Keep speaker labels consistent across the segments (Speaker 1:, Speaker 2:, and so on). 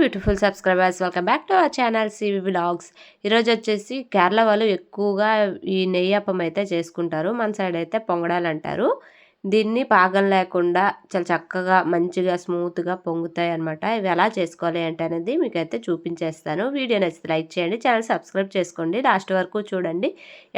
Speaker 1: Beautiful subscribers welcome back to our channel CV blogs. ఈరోజు వచ్చేసి కేరళ వాళ్ళు ఎక్కువగా ఈ నెయ్యప్పం అయితే చేసుకుంటారు. మన సైడ్ అయితే పొంగడాలు అంటారు. దీన్ని పాగం లేకుండా చాలా చక్కగా మంచిగా స్మూత్గా పొంగుతాయి అనమాట ఇవి ఎలా చేసుకోవాలి అంటే అనేది మీకు అయితే చూపించేస్తాను. వీడియో నచ్చితే లైక్ చేయండి ఛానల్ సబ్స్క్రైబ్ చేసుకోండి. లాస్ట్ వరకు చూడండి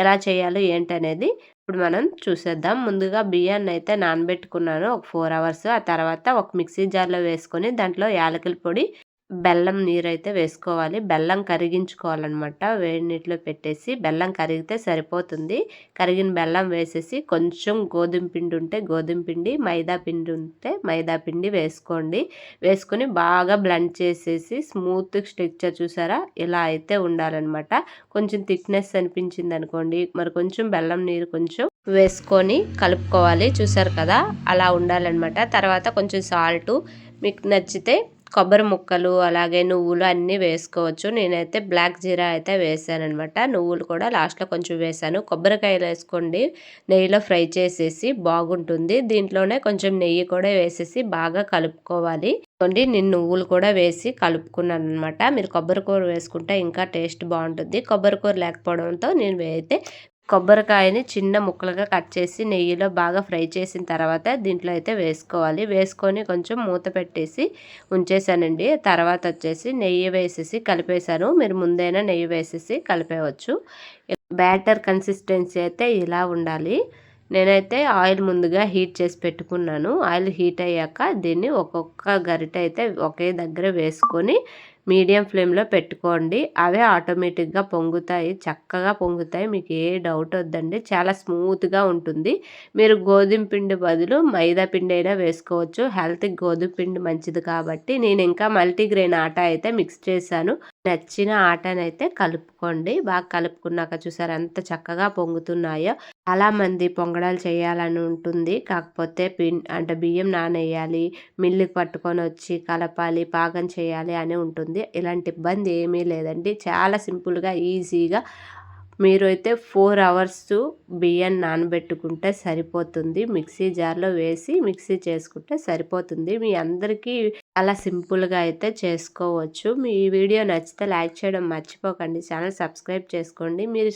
Speaker 1: ఎలా చేయాలో ఏంటి అనేది ఇప్పుడు మనం చూసేద్దాం. ముందుగా బియ్యాన్ని అయితే నానబెట్టుకున్నాను. ఒక ఫోర్ అవర్స్. ఆ తర్వాత ఒక మిక్సీ జార్లో వేసుకొని దాంట్లో యాలకుల పొడి బెల్లం నీరు అయితే వేసుకోవాలి. బెల్లం కరిగించుకోవాలన్నమాట. వేడి నీటిలో పెట్టేసి బెల్లం కరిగితే సరిపోతుంది. కరిగిన బెల్లం వేసేసి కొంచెం గోధుమ పిండి ఉంటే గోధుమ పిండి మైదా పిండి ఉంటే మైదా పిండి వేసుకోండి. వేసుకొని బాగా బ్లెండ్ చేసేసి స్మూత్ స్ట్రక్చర్ చూసారా? ఇలా అయితే ఉండాలన్నమాట. కొంచెం థిక్నెస్ అనిపించింది అనుకోండి. మరి కొంచెం బెల్లం నీరు కొంచెం వేసుకొని కలుపుకోవాలి. చూసారు కదా? అలా ఉండాలన్నమాట. తర్వాత కొంచెం సాల్టు. మీకు నచ్చితే కొబ్బరి ముక్కలు అలాగే నువ్వులు అన్నీ వేసుకోవచ్చు. నేనైతే బ్లాక్ జీరా అయితే వేసాను అనమాట నువ్వులు కూడా లాస్ట్లో కొంచెం వేసాను. కొబ్బరికాయలు వేసుకోండి. నెయ్యిలో ఫ్రై చేసేసి బాగుంటుంది. దీంట్లోనే కొంచెం నెయ్యి కూడా వేసేసి బాగా కలుపుకోవాలి. నేను నువ్వులు కూడా వేసి కలుపుకున్నాను అనమాట మీరు కొబ్బరి కూర వేసుకుంటే ఇంకా టేస్ట్ బాగుంటుంది. కొబ్బరి కూర లేకపోవడంతో నేను అయితే కొబ్బరికాయని చిన్న ముక్కలుగా కట్ చేసి నెయ్యిలో బాగా ఫ్రై చేసిన తర్వాత దీంట్లో అయితే వేసుకోవాలి. వేసుకొని కొంచెం మూత పెట్టేసి ఉంచేసానండి. తర్వాత వచ్చేసి నెయ్యి వేసేసి కలిపేశాను. మీరు ముందైనా నెయ్యి వేసేసి కలిపేయవచ్చు బ్యాటర్ కన్సిస్టెన్సీ అయితే ఇలా ఉండాలి. నేనైతే ఆయిల్ ముందుగా హీట్ చేసి పెట్టుకున్నాను. ఆయిల్ హీట్ అయ్యాక దీన్ని ఒక్కొక్క గరిట అయితే ఒకే దగ్గర వేసుకొని మీడియం ఫ్లేమ్లో పెట్టుకోండి. అవే ఆటోమేటిక్గా పొంగుతాయి. చక్కగా పొంగుతాయి. మీకు ఏ డౌట్ వద్దండి. చాలా స్మూత్గా ఉంటుంది. మీరు గోధుమ పిండి బదులు మైదా పిండి అయినా వేసుకోవచ్చు. హెల్త్కి గోధుమ పిండి మంచిది కాబట్టి నేను ఇంకా మల్టీగ్రెయిన్ ఆట అయితే మిక్స్ చేశాను. నచ్చిన ఆటనైతే కలుపుకోండి. బాగా కలుపుకున్నాక చూసారు ఎంత చక్కగా పొంగుతున్నాయో. చాలా మంది పొంగడాలు చేయాలని ఉంటుంది. కాకపోతే పిన్ అంటే బియ్యం నానేయాలి మిల్లుకి పట్టుకొని వచ్చి కలపాలి పాకం చేయాలి అని ఉంటుంది. ఇలాంటి ఇబ్బంది ఏమీ లేదండి. చాలా సింపుల్గా ఈజీగా మీరు అయితే ఫోర్ అవర్స్ బియ్యం నానబెట్టుకుంటే సరిపోతుంది. మిక్సీ జార్లో వేసి మిక్సీ చేసుకుంటే సరిపోతుంది. మీ అందరికీ అలా సింపుల్గా అయితే చేసుకోవచ్చు. మీ వీడియో నచ్చితే లైక్ చేయడం మర్చిపోకండి. ఛానల్ సబ్స్క్రైబ్ చేసుకోండి. మీరు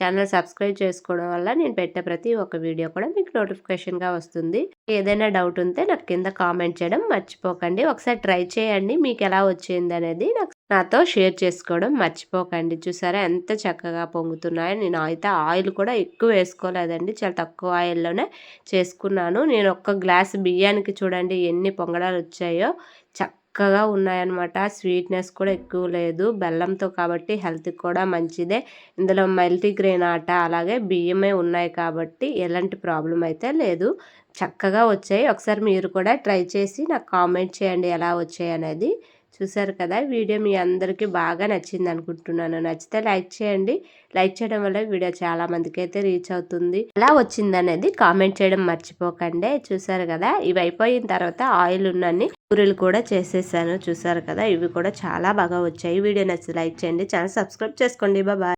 Speaker 1: ఛానల్ సబ్స్క్రైబ్ చేసుకోవడం వల్ల నేను పెట్టే ప్రతి ఒక్క వీడియో కూడా మీకు నోటిఫికేషన్గా వస్తుంది. ఏదైనా డౌట్ ఉంటే నాకు కింద కామెంట్ చేయడం మర్చిపోకండి. ఒకసారి ట్రై చేయండి. మీకు ఎలా వచ్చింది అనేది నాకు నాతో షేర్ చేసుకోవడం మర్చిపోకండి. చూసారా? ఎంత చక్కగా పొంగుతున్నాయో. నేను అయితే ఆయిల్ కూడా ఎక్కువ వేసుకోలేదండి. చాలా తక్కువ ఆయిల్లోనే చేసుకున్నాను. నేను ఒక్క గ్లాస్ బియ్యానికి చూడండి ఎన్ని పొంగడాలు వచ్చాయో. చక్కగా ఉన్నాయన్నమాట. స్వీట్నెస్ కూడా ఎక్కువ లేదు. బెల్లంతో కాబట్టి హెల్త్కి కూడా మంచిదే. ఇందులో మల్టీగ్రెయిన్ ఆట అలాగే బియ్యమే ఉన్నాయి కాబట్టి ఎలాంటి ప్రాబ్లం అయితే లేదు. చక్కగా వచ్చాయి. ఒకసారి మీరు కూడా ట్రై చేసి నాకు కామెంట్ చేయండి ఎలా వచ్చాయి అనేది. చూసారు కదా వీడియో మీ అందరికీ బాగా నచ్చింది అనుకుంటున్నాను నచ్చితే లైక్ చేయండి. లైక్ చేయడం వల్ల వీడియో చాలా మందికి అయితే రీచ్ అవుతుంది. ఎలా వచ్చింది అనేది కామెంట్ చేయడం మర్చిపోకండి. చూసారు కదా ఇవి అయిపోయిన తర్వాత ఆయిల్ ఉన్నన్ని కూరలు కూడా చేసేసాను. చూసారు కదా ఇవి కూడా చాలా బాగా వచ్చాయి. వీడియో నచ్చి లైక్ చేయండి. ఛానల్ సబ్స్క్రైబ్ చేసుకోండి. బాబా